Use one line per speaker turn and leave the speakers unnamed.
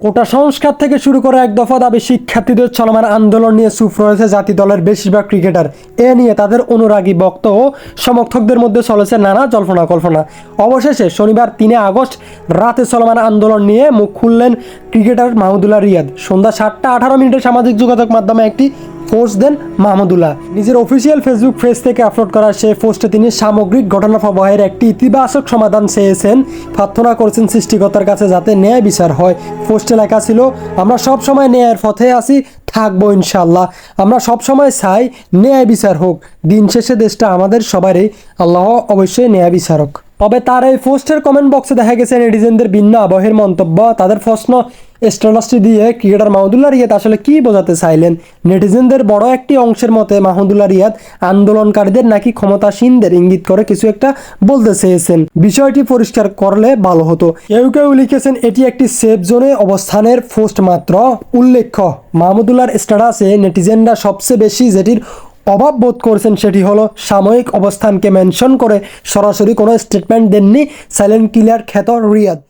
কোটা সংস্কার থেকে শুরু করে এক দফা দাবি শিক্ষার্থীদের চলমান আন্দোলন নিয়ে চুপ রয়েছে জাতি দলের বেশিরভাগ ক্রিকেটার। এ নিয়ে তাদের অনুরাগী বক্ত ও সমর্থকদের মধ্যে চলেছে নানা জল্পনা কল্পনা অবশেষে শনিবার তিনে আগস্ট রাতে চলমান আন্দোলন নিয়ে মুখ খুললেন ক্রিকেটার মাহমুদুল্লাহ রিয়াদ। সন্ধ্যা সাতটা আঠারো মিনিটে সামাজিক যোগাযোগ মাধ্যমে একটি পোস্ট দেন মাহমুদুল্লাহ। নিজের অফিসিয়াল ফেসবুক পেজ থেকে আপলোড করা সেই পোস্টে তিনি সামগ্রিক ঘটনা প্রবাহের একটি ইতিবাচক সমাধান চেয়েছেন, প্রার্থনা করেছেন সৃষ্টিকর্তার কাছে যাতে ন্যায় বিচার হয়। পোস্টে লেখা ছিল, আমরা সব সময় ন্যায়ের পথে আছি, থাকব ইনশাল্লাহ আমরা সব সময় চাই ন্যায় বিচার হোক। দিন শেষে দেশটা আমাদের সবারই। আল্লাহ অবশ্যই ন্যায় বিচারক। তবে তার এই পোস্টের কমেন্ট বক্সে দেখা গেছে নেটিজেনদের ভিন্ন আবহের মন্তব্য। তাদের প্রশ্ন স্ট্যাটাসটি দিয়ে ক্রিকেটার মাহমুদুল্লাহ রিয়াদ আসলে কি বোঝাতে চাইলেন? নেটিজেনদের বড় একটি অংশের মতে, মাহমুদুল্লাহ রিয়াদ আন্দোলনকারীদের নাকি ক্ষমতাসীনদের ইঙ্গিত করে কিছু একটা বলতে চেয়েছেন। বিষয়টি পরিষ্কার করলে ভালো হতো। কেউ কেউ লিখেছেন, এটি একটি সেফ জোনে অবস্থানের পোস্ট মাত্র। উল্লেখ্য, মাহমুদুল্লাহর স্ট্যাটাসে নেটিজেনরা সবচেয়ে বেশি যেটির অভাব বোধ করছেন সেটি হলো সাময়িক অবস্থানকে মেনশন করে সরাসরি কোনো স্টেটমেন্ট দেননি সাইলেন্ট কিলার খ্যাত রিয়াদ।